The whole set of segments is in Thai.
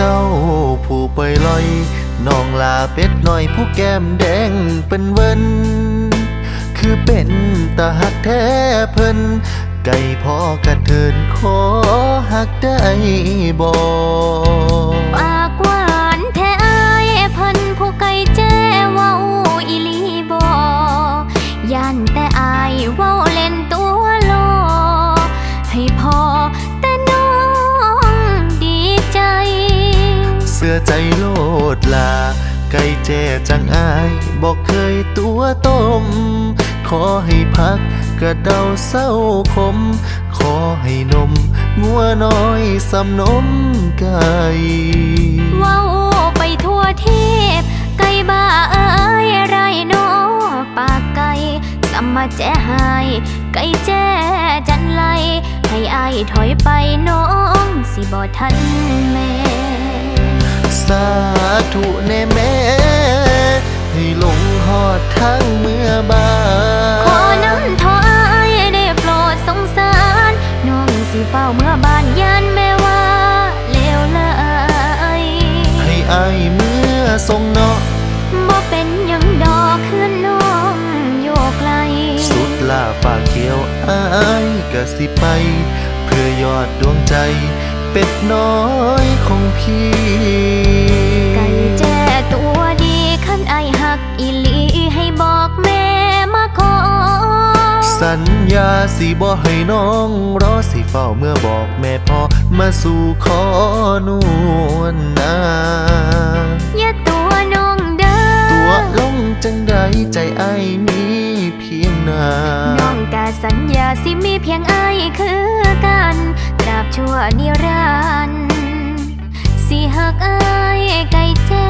เจ้า ผู้ไปลอยน้องลาเป็ดน้อยผู้แก้มแดงเป็นเวินคือเป็นตาหักแท้เพิ่น ไก่พ่อกระเทินขอหักได้บ่ปากว่า สื้อใจโลดลา ไก่แจ้จังอายบอกเคยตัวต้ม ขอให้พักกระเดาเศร้าคม ขอให้นม งัวน้อยสำนมไก่เว้าไปทั่วเทพ ไก่บ้าเอ้ยไรโนอปากไก่สมมาแจ้หาย ไก่แจ้จันไลให้อายถอยไปน้อง สิบ่ทันแม่ สาธุแน่แม่ ให้หลงหอดทั้งเมื่อบาขอน้ำทออายได้โปรดสงสาร น้องสิเฝ้าเมื่อบ้านยันแม่ว่าเลวไหลให้อายเมื่อทรงเนาะบ่เป็นหยังดอกคือน้องโยกไหลสุดลาฝากเขียวอายกะสิไป เพื่อยอดดวงใจเป็ดน้อยของพี่ สัญญาสิบ่ให้น้องรอสิเฝ้าเมื่อบอกแม่พ่อมาสู่ขอนวลนาอย่าตัวน้องเด้อตัวลงจังใดใจไอ้ายมีเพียงหนาน้องกาสัญญาสิมีเพียงไอายคือกันตราบชั่วนิรันดร์สิหักไอายไก่แจ้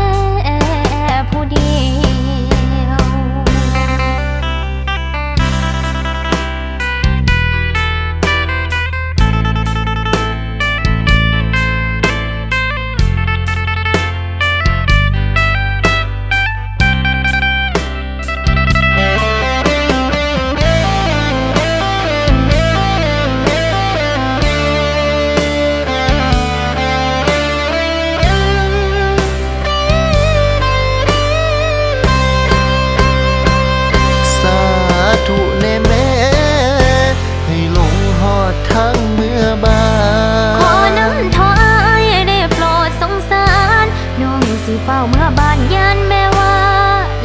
เฝ้าเมื่อบ้านยันแม่ว่า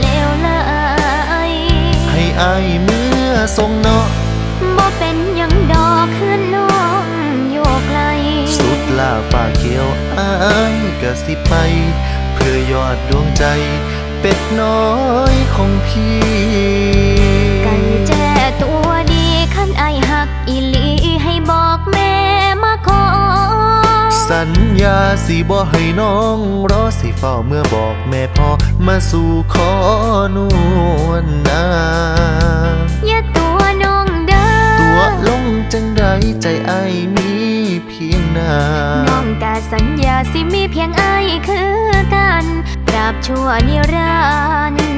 เลวไหลให้อายเมื่อทรงเนาะบ่เป็นหยังดอกคือน้องโยกไหลสุดลาฝ่าเขียวอายกะสิไป เพื่อยอดดวงใจ เป็ดน้อยของพี่ สัญญาสิบ่ให้น้องรอสิเฝ้าเมื่อบอกแม่พ่อมาสู่ขอนวลนาอย่าตัวน้องเด้อตัวลงจังใดใจไอ้ายมีเพียงหนาน้องกาสัญญาสิมีเพียงไอายคือกันตราบชั่วนิรันดร์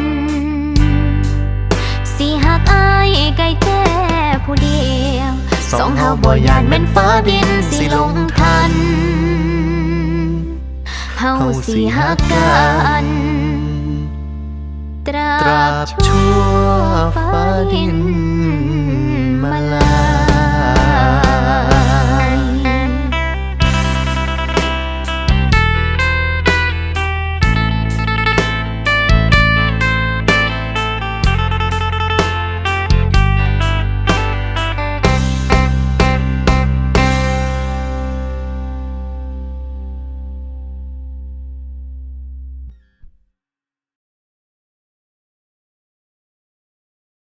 สิหักไอายไก่แจ้ผู้เดียวสองเฮาบ่ยานแม่นฟ้าดินสิลงทัน เฮาสิหักกันตราตราบบชั่ชั่ววฟ้าฟ้าดิดินน